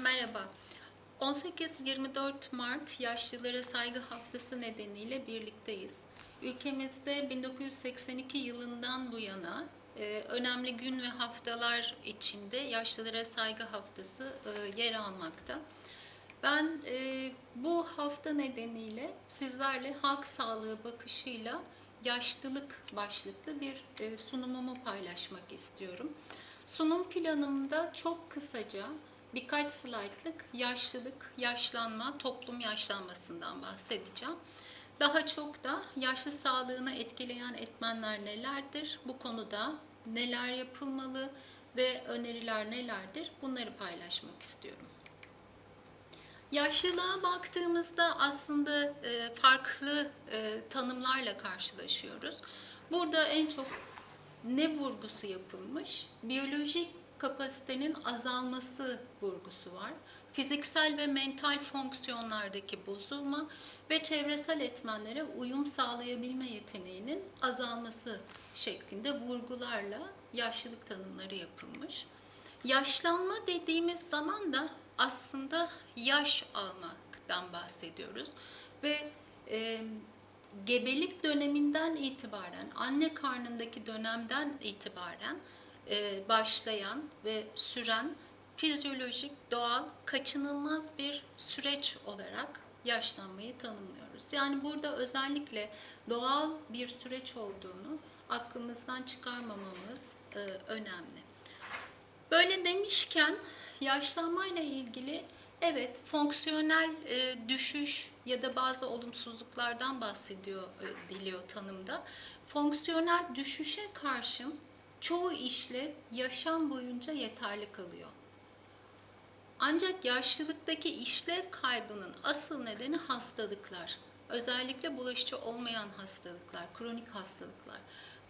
Merhaba. 18-24 Mart Yaşlılara Saygı Haftası nedeniyle birlikteyiz. Ülkemizde 1982 yılından bu yana e, önemli gün ve haftalar içinde Yaşlılara Saygı Haftası e, yer almakta. Ben e, bu hafta nedeniyle sizlerle halk sağlığı bakışıyla yaşlılık başlıklı bir sunumumu paylaşmak istiyorum. Sunum planımda çok kısaca birkaç slaytlık yaşlılık, yaşlanma, toplum yaşlanmasından bahsedeceğim. Daha çok da yaşlı sağlığını etkileyen etmenler nelerdir? Bu konuda neler yapılmalı ve öneriler nelerdir? Bunları paylaşmak istiyorum. Yaşlılığa baktığımızda aslında e, farklı e, tanımlarla karşılaşıyoruz. Burada en çok ne vurgusu yapılmış? Biyolojik kapasitenin azalması vurgusu var. Fiziksel ve mental fonksiyonlardaki bozulma ve çevresel etmenlere uyum sağlayabilme yeteneğinin azalması şeklinde vurgularla yaşlılık tanımları yapılmış. Yaşlanma dediğimiz zaman da aslında yaş almaktan bahsediyoruz ve e, gebelik döneminden itibaren, anne karnındaki dönemden itibaren e, başlayan ve süren fizyolojik, doğal, kaçınılmaz bir süreç olarak yaşlanmayı tanımlıyoruz. Yani burada özellikle doğal bir süreç olduğunu aklımızdan çıkarmamamız e, önemli. Böyle demişken yaşlanmayla ilgili evet fonksiyonel e, düşüş ya da bazı olumsuzluklardan bahsediyor e, diliyor tanımda. Fonksiyonel düşüşe karşın çoğu işlev yaşam boyunca yeterli kalıyor. Ancak yaşlılıktaki işlev kaybının asıl nedeni hastalıklar. Özellikle bulaşıcı olmayan hastalıklar, kronik hastalıklar.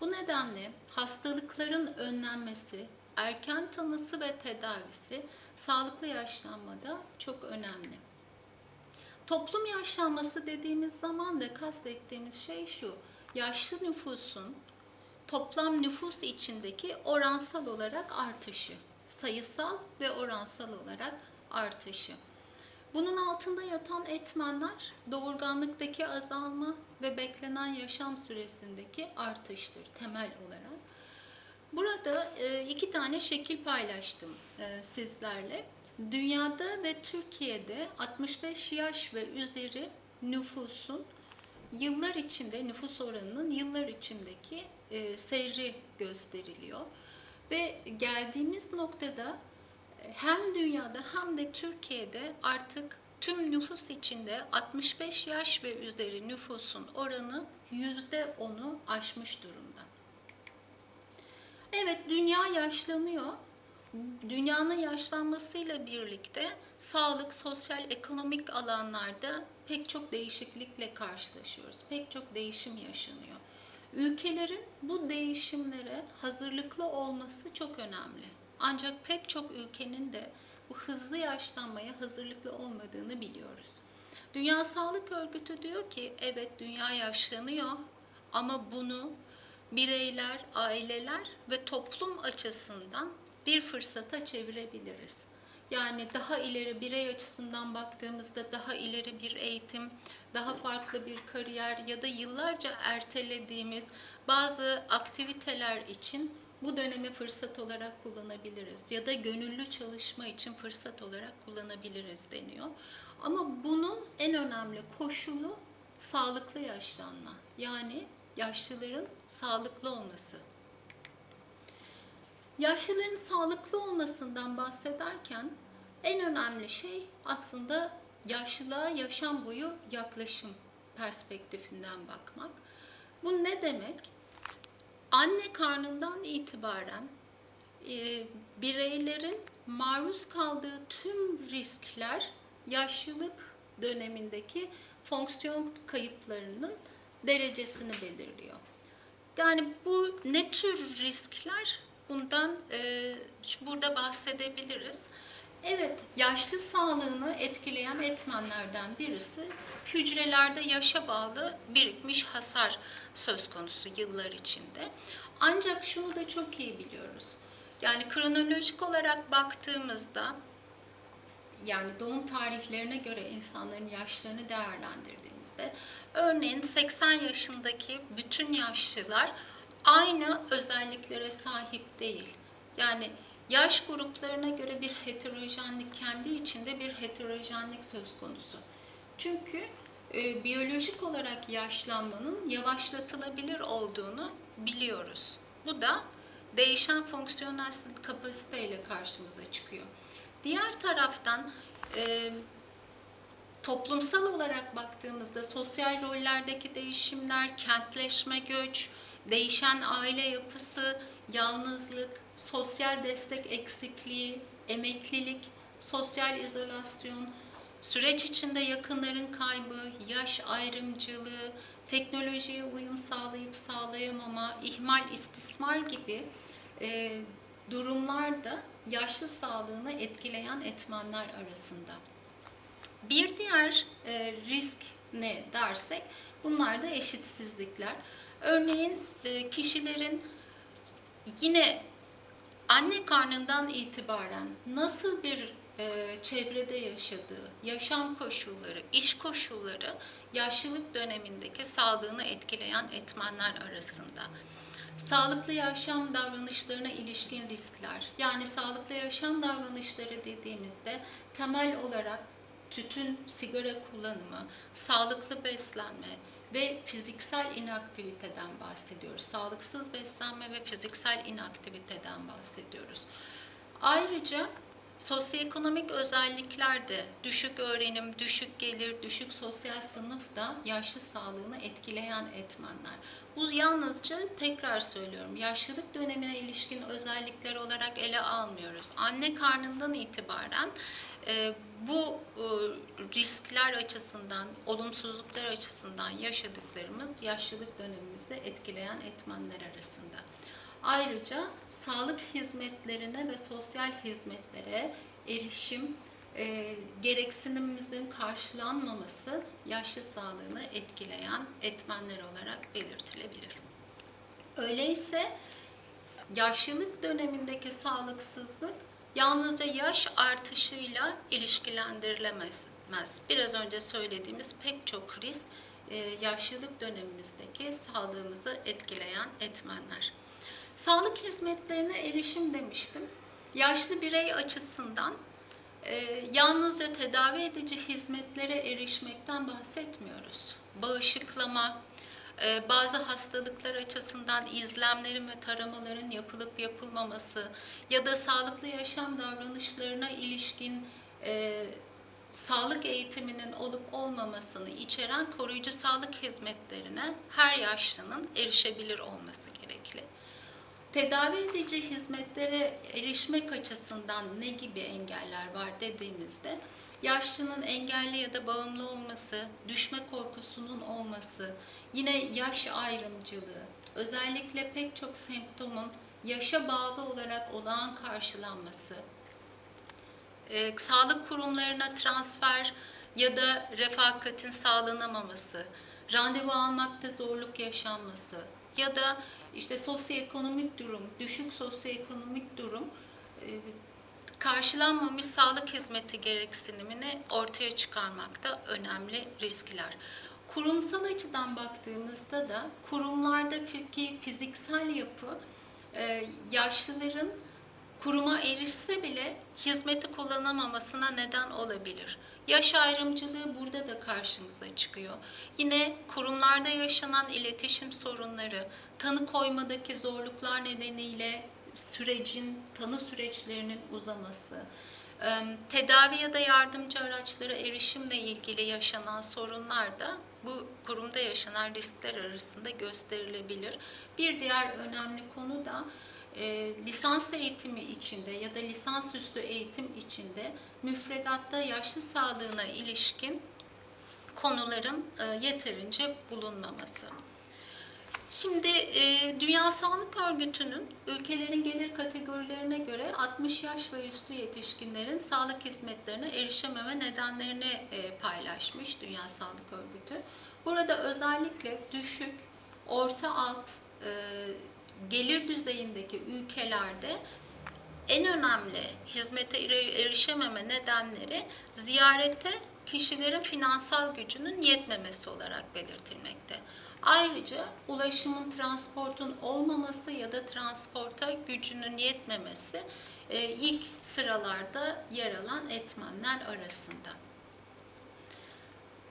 Bu nedenle hastalıkların önlenmesi, erken tanısı ve tedavisi sağlıklı yaşlanmada çok önemli. Toplum yaşlanması dediğimiz zaman da kastettiğimiz şey şu. Yaşlı nüfusun toplam nüfus içindeki oransal olarak artışı. Sayısal ve oransal olarak artışı. Bunun altında yatan etmenler doğurganlıktaki azalma ve beklenen yaşam süresindeki artıştır temel olarak. Burada e, iki tane şekil paylaştım e, sizlerle. Dünyada ve Türkiye'de 65 yaş ve üzeri nüfusun yıllar içinde nüfus oranının yıllar içindeki e, seyri gösteriliyor. Ve geldiğimiz noktada hem dünyada hem de Türkiye'de artık tüm nüfus içinde 65 yaş ve üzeri nüfusun oranı %10'u aşmış durumda. Evet dünya yaşlanıyor. Dünyanın yaşlanmasıyla birlikte sağlık, sosyal, ekonomik alanlarda pek çok değişiklikle karşılaşıyoruz. Pek çok değişim yaşanıyor. Ülkelerin bu değişimlere hazırlıklı olması çok önemli. Ancak pek çok ülkenin de bu hızlı yaşlanmaya hazırlıklı olmadığını biliyoruz. Dünya Sağlık Örgütü diyor ki evet dünya yaşlanıyor ama bunu bireyler, aileler ve toplum açısından bir fırsata çevirebiliriz. Yani daha ileri birey açısından baktığımızda daha ileri bir eğitim, daha farklı bir kariyer ya da yıllarca ertelediğimiz bazı aktiviteler için bu dönemi fırsat olarak kullanabiliriz ya da gönüllü çalışma için fırsat olarak kullanabiliriz deniyor. Ama bunun en önemli koşulu sağlıklı yaşlanma. Yani yaşlıların sağlıklı olması. Yaşlıların sağlıklı olmasından bahsederken en önemli şey aslında yaşlılığa yaşam boyu yaklaşım perspektifinden bakmak. Bu ne demek? Anne karnından itibaren e, bireylerin maruz kaldığı tüm riskler yaşlılık dönemindeki fonksiyon kayıplarının derecesini belirliyor. Yani bu ne tür riskler? Bundan e, burada bahsedebiliriz. Evet, yaşlı sağlığını etkileyen etmenlerden birisi hücrelerde yaşa bağlı birikmiş hasar söz konusu yıllar içinde. Ancak şunu da çok iyi biliyoruz. Yani kronolojik olarak baktığımızda yani doğum tarihlerine göre insanların yaşlarını değerlendirdiğimizde örneğin 80 yaşındaki bütün yaşlılar aynı özelliklere sahip değil. Yani yaş gruplarına göre bir heterojenlik kendi içinde bir heterojenlik söz konusu. Çünkü e, biyolojik olarak yaşlanmanın yavaşlatılabilir olduğunu biliyoruz. Bu da değişen fonksiyonel kapasiteyle karşımıza çıkıyor. Diğer taraftan e, toplumsal olarak baktığımızda sosyal rollerdeki değişimler, kentleşme, göç, değişen aile yapısı, yalnızlık, sosyal destek eksikliği, emeklilik, sosyal izolasyon, süreç içinde yakınların kaybı, yaş ayrımcılığı, teknolojiye uyum sağlayıp sağlayamama, ihmal, istismar gibi e, durumlar da yaşlı sağlığını etkileyen etmenler arasında. Bir diğer e, risk ne dersek bunlar da eşitsizlikler. Örneğin e, kişilerin yine anne karnından itibaren nasıl bir e, çevrede yaşadığı, yaşam koşulları, iş koşulları yaşlılık dönemindeki sağlığını etkileyen etmenler arasında. Sağlıklı yaşam davranışlarına ilişkin riskler. Yani sağlıklı yaşam davranışları dediğimizde temel olarak tütün, sigara kullanımı, sağlıklı beslenme ve fiziksel inaktiviteden bahsediyoruz. Sağlıksız beslenme ve fiziksel inaktiviteden bahsediyoruz. Ayrıca sosyoekonomik özellikler de düşük öğrenim, düşük gelir, düşük sosyal sınıf da yaşlı sağlığını etkileyen etmenler. Bu yalnızca tekrar söylüyorum yaşlılık dönemine ilişkin özellikler olarak ele almıyoruz. Anne karnından itibaren bu e, riskler açısından, olumsuzluklar açısından yaşadıklarımız yaşlılık dönemimizi etkileyen etmenler arasında. Ayrıca sağlık hizmetlerine ve sosyal hizmetlere erişim e, gereksinimimizin karşılanmaması yaşlı sağlığını etkileyen etmenler olarak belirtilebilir. Öyleyse yaşlılık dönemindeki sağlıksızlık yalnızca yaş artışıyla ilişkilendirilemez. Biraz önce söylediğimiz pek çok risk e, yaşlılık dönemimizdeki sağlığımızı etkileyen etmenler. Sağlık hizmetlerine erişim demiştim. Yaşlı birey açısından e, yalnızca tedavi edici hizmetlere erişmekten bahsetmiyoruz. Bağışıklama, bazı hastalıklar açısından izlemlerin ve taramaların yapılıp yapılmaması ya da sağlıklı yaşam davranışlarına ilişkin e, sağlık eğitiminin olup olmamasını içeren koruyucu sağlık hizmetlerine her yaşlının erişebilir olması gerekli. Tedavi edici hizmetlere erişmek açısından ne gibi engeller var dediğimizde yaşlının engelli ya da bağımlı olması, düşme korkusunun olması, yine yaş ayrımcılığı, özellikle pek çok semptomun yaşa bağlı olarak olağan karşılanması, e, sağlık kurumlarına transfer ya da refakatin sağlanamaması, randevu almakta zorluk yaşanması ya da işte sosyoekonomik durum, düşük sosyoekonomik durum e, karşılanmamış sağlık hizmeti gereksinimini ortaya çıkarmakta önemli riskler. Kurumsal açıdan baktığımızda da kurumlardaki fiziksel yapı e, yaşlıların kuruma erişse bile hizmeti kullanamamasına neden olabilir. Yaş ayrımcılığı burada da karşımıza çıkıyor. Yine kurumlarda yaşanan iletişim sorunları, tanı koymadaki zorluklar nedeniyle sürecin, tanı süreçlerinin uzaması, tedavi ya da yardımcı araçlara erişimle ilgili yaşanan sorunlar da bu kurumda yaşanan riskler arasında gösterilebilir. Bir diğer önemli konu da e, lisans eğitimi içinde ya da lisansüstü eğitim içinde müfredatta yaşlı sağlığına ilişkin konuların e, yeterince bulunmaması. Şimdi e, Dünya Sağlık Örgütü'nün ülkelerin gelir kategorilerine göre 60 yaş ve üstü yetişkinlerin sağlık hizmetlerine erişememe nedenlerini e, paylaşmış Dünya Sağlık Örgütü. Burada özellikle düşük, orta alt e, gelir düzeyindeki ülkelerde en önemli hizmete erişememe nedenleri ziyarete kişilerin finansal gücünün yetmemesi olarak belirtilmekte. Ayrıca ulaşımın, transportun olmaması ya da transporta gücünün yetmemesi e, ilk sıralarda yer alan etmenler arasında.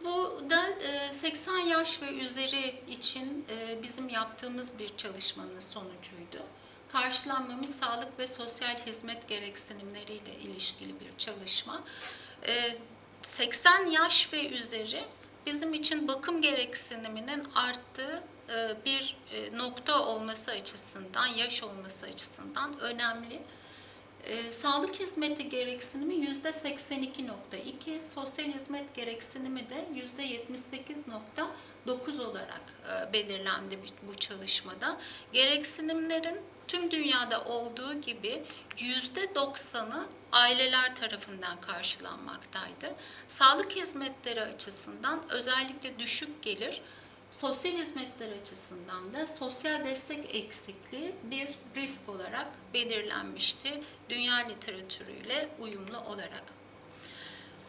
Bu da e, 80 yaş ve üzeri için e, bizim yaptığımız bir çalışmanın sonucuydu. Karşılanmamış sağlık ve sosyal hizmet gereksinimleriyle ilişkili bir çalışma. E, 80 yaş ve üzeri bizim için bakım gereksiniminin arttığı e, bir e, nokta olması açısından, yaş olması açısından önemli. E, sağlık hizmeti gereksinimi yüzde 82.2, sosyal hizmet gereksinimi de yüzde 78.9 olarak belirlendi bu- çalışmada. Gereksinimlerin tüm dünyada olduğu gibi yüzde 90'ı aileler tarafından karşılanmaktaydı. Sağlık hizmetleri açısından özellikle düşük gelir, sosyal hizmetler açısından da sosyal destek eksikliği bir risk olarak belirlenmişti dünya literatürüyle uyumlu olarak.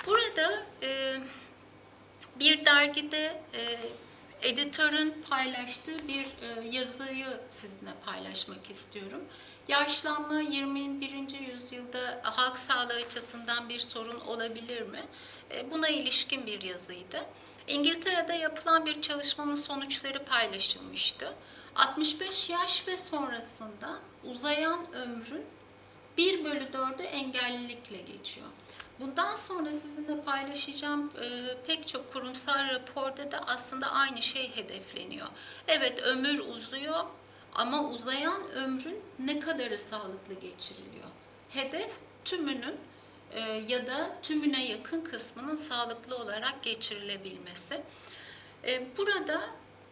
Burada e, bir dergide e, editörün paylaştığı bir e, yazıyı sizinle paylaşmak istiyorum. Yaşlanma 21. açısından bir sorun olabilir mi? E, buna ilişkin bir yazıydı. İngiltere'de yapılan bir çalışmanın sonuçları paylaşılmıştı. 65 yaş ve sonrasında uzayan ömrün 1 bölü 4'ü engellilikle geçiyor. Bundan sonra sizinle paylaşacağım e, pek çok kurumsal raporda da aslında aynı şey hedefleniyor. Evet ömür uzuyor ama uzayan ömrün ne kadarı sağlıklı geçiriliyor? Hedef tümünün ya da tümüne yakın kısmının sağlıklı olarak geçirilebilmesi. E, Burada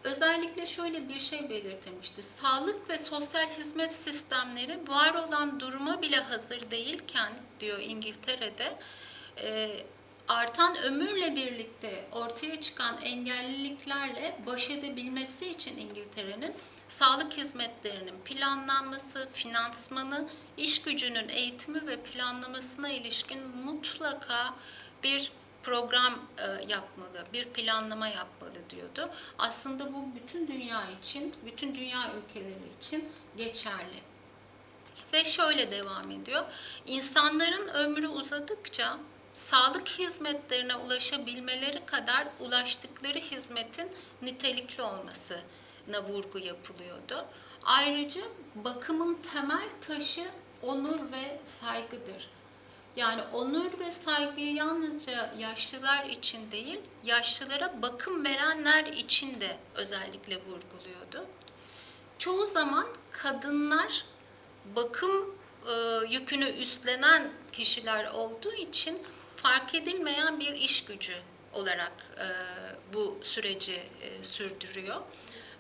özellikle şöyle bir şey belirtilmişti. Sağlık ve sosyal hizmet sistemleri var olan duruma bile hazır değilken diyor İngiltere'de e, artan ömürle birlikte ortaya çıkan engelliliklerle baş edebilmesi için İngiltere'nin sağlık hizmetlerinin planlanması, finansmanı, iş gücünün eğitimi ve planlamasına ilişkin mutlaka bir program e, yapmalı, bir planlama yapmalı diyordu. Aslında bu bütün dünya için, bütün dünya ülkeleri için geçerli. Ve şöyle devam ediyor. İnsanların ömrü uzadıkça sağlık hizmetlerine ulaşabilmeleri kadar ulaştıkları hizmetin nitelikli olmasına vurgu yapılıyordu. Ayrıca bakımın temel taşı onur ve saygıdır. Yani onur ve saygıyı yalnızca yaşlılar için değil, yaşlılara bakım verenler için de özellikle vurguluyordu. Çoğu zaman kadınlar bakım e, yükünü üstlenen kişiler olduğu için fark edilmeyen bir iş gücü olarak e, bu süreci e, sürdürüyor.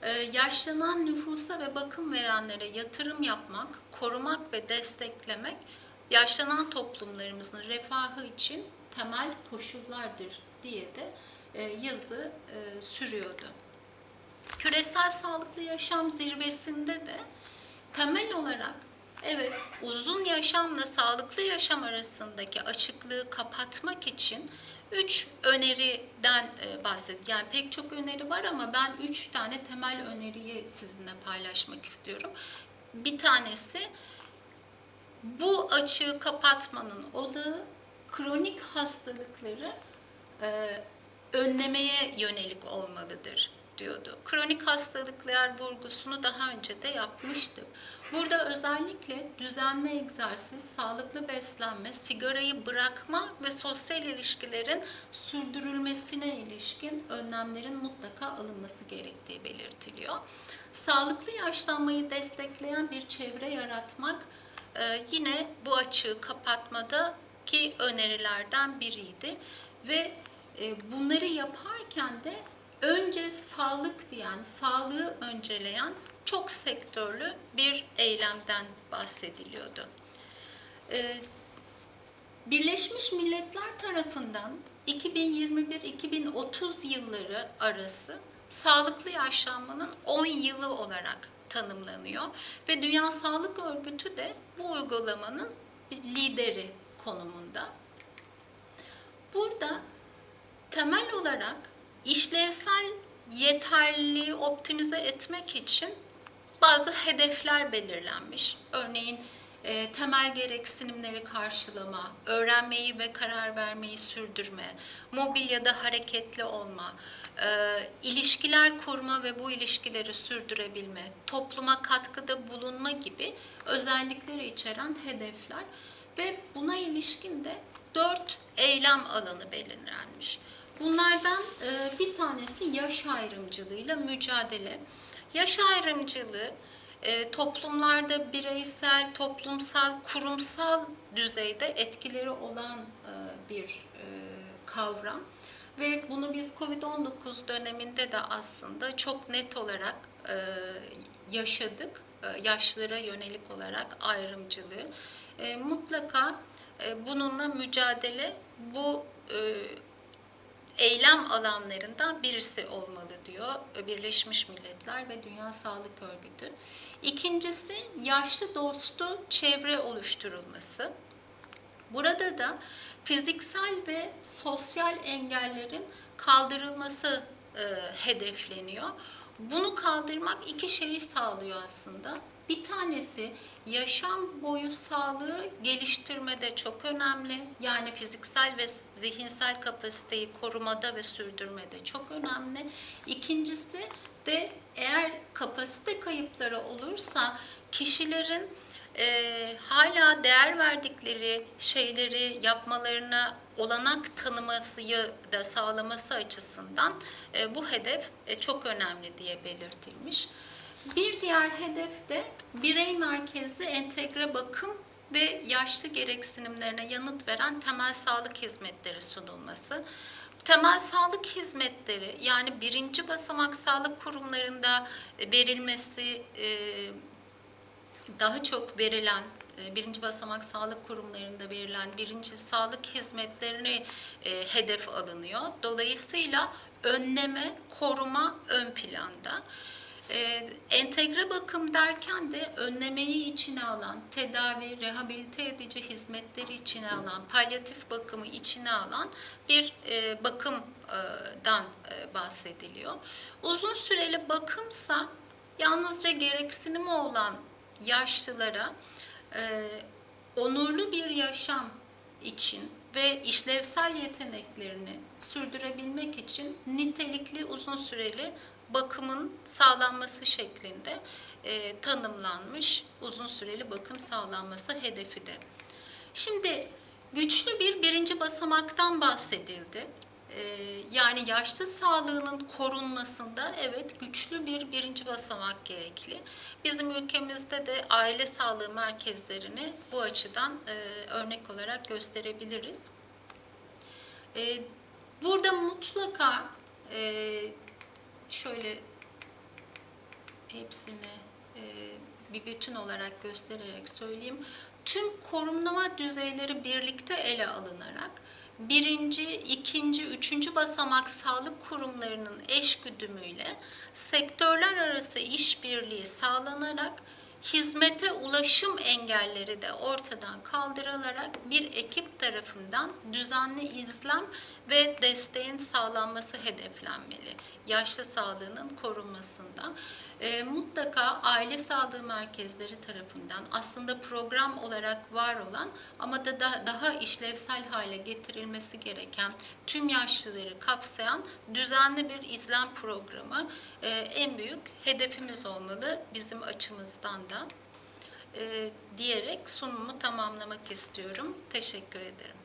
E, yaşlanan nüfusa ve bakım verenlere yatırım yapmak, korumak ve desteklemek yaşlanan toplumlarımızın refahı için temel koşullardır diye de e, yazı e, sürüyordu. Küresel Sağlıklı Yaşam Zirvesi'nde de temel olarak evet uzun yaşamla sağlıklı yaşam arasındaki açıklığı kapatmak için üç öneriden e, bahsediyor. Yani pek çok öneri var ama ben üç tane temel öneriyi sizinle paylaşmak istiyorum. Bir tanesi bu açığı kapatmanın odağı kronik hastalıkları e, önlemeye yönelik olmalıdır diyordu. Kronik hastalıklar vurgusunu daha önce de yapmıştık. Burada özellikle düzenli egzersiz, sağlıklı beslenme, sigarayı bırakma ve sosyal ilişkilerin sürdürülmesine ilişkin önlemlerin mutlaka alınması gerektiği belirtiliyor. Sağlıklı yaşlanmayı destekleyen bir çevre yaratmak e, yine bu açığı kapatmadaki önerilerden biriydi ve e, bunları yaparken de önce sağlık diyen, sağlığı önceleyen çok sektörlü bir eylemden bahsediliyordu. E, Birleşmiş Milletler tarafından 2021-2030 yılları arası sağlıklı yaşlanmanın 10 yılı olarak tanımlanıyor ve Dünya Sağlık Örgütü de bu uygulamanın lideri konumunda. Burada temel olarak işlevsel yeterliliği optimize etmek için bazı hedefler belirlenmiş. Örneğin e, temel gereksinimleri karşılama, öğrenmeyi ve karar vermeyi sürdürme, mobil ya da hareketli olma, e, ilişkiler kurma ve bu ilişkileri sürdürebilme, topluma katkıda bulunma gibi özellikleri içeren hedefler ve buna ilişkin de dört eylem alanı belirlenmiş. Bunlardan e, bir tanesi yaş ayrımcılığıyla mücadele. Yaş ayrımcılığı e, toplumlarda bireysel, toplumsal, kurumsal düzeyde etkileri olan e, bir e, kavram. Ve bunu biz Covid-19 döneminde de aslında çok net olarak yaşadık. Yaşlılara yönelik olarak ayrımcılığı. Mutlaka bununla mücadele bu eylem alanlarından birisi olmalı diyor Birleşmiş Milletler ve Dünya Sağlık Örgütü. İkincisi yaşlı dostu çevre oluşturulması. Burada da fiziksel ve sosyal engellerin kaldırılması e, hedefleniyor. Bunu kaldırmak iki şeyi sağlıyor aslında. Bir tanesi yaşam boyu sağlığı geliştirmede çok önemli. Yani fiziksel ve zihinsel kapasiteyi korumada ve sürdürmede çok önemli. İkincisi de eğer kapasite kayıpları olursa kişilerin e, hala değer verdikleri şeyleri yapmalarına olanak tanımasıyı da sağlaması açısından e, bu hedef e, çok önemli diye belirtilmiş. Bir diğer hedef de birey merkezli entegre bakım ve yaşlı gereksinimlerine yanıt veren temel sağlık hizmetleri sunulması. Temel sağlık hizmetleri yani birinci basamak sağlık kurumlarında verilmesi e, daha çok verilen e, birinci basamak sağlık kurumlarında verilen birinci sağlık hizmetlerini e, hedef alınıyor. Dolayısıyla önleme, koruma ön planda. E, entegre bakım derken de önlemeyi içine alan, tedavi, rehabilite edici hizmetleri içine alan, palyatif bakımı içine alan bir e, bakımdan e, bahsediliyor. Uzun süreli bakımsa yalnızca gereksinimi olan yaşlılara e, onurlu bir yaşam için ve işlevsel yeteneklerini sürdürebilmek için nitelikli uzun süreli bakımın sağlanması şeklinde e, tanımlanmış uzun süreli bakım sağlanması hedefi de. Şimdi güçlü bir birinci basamaktan bahsedildi. E, yani yaşlı sağlığının korunmasında evet güçlü bir birinci basamak gerekli. Bizim ülkemizde de aile sağlığı merkezlerini bu açıdan e, örnek olarak gösterebiliriz. E, burada mutlaka e, şöyle hepsini e, bir bütün olarak göstererek söyleyeyim. Tüm korunma düzeyleri birlikte ele alınarak birinci, ikinci, üçüncü basamak sağlık kurumlarının eş güdümüyle sektörler arası işbirliği sağlanarak hizmete ulaşım engelleri de ortadan kaldırılarak bir ekip tarafından düzenli izlem ve desteğin sağlanması hedeflenmeli. Yaşlı sağlığının korunmasında. E, mutlaka aile sağlığı merkezleri tarafından aslında program olarak var olan ama da daha, işlevsel hale getirilmesi gereken tüm yaşlıları kapsayan düzenli bir izlem programı e, en büyük hedefimiz olmalı bizim açımızdan da e, diyerek sunumu tamamlamak istiyorum. Teşekkür ederim.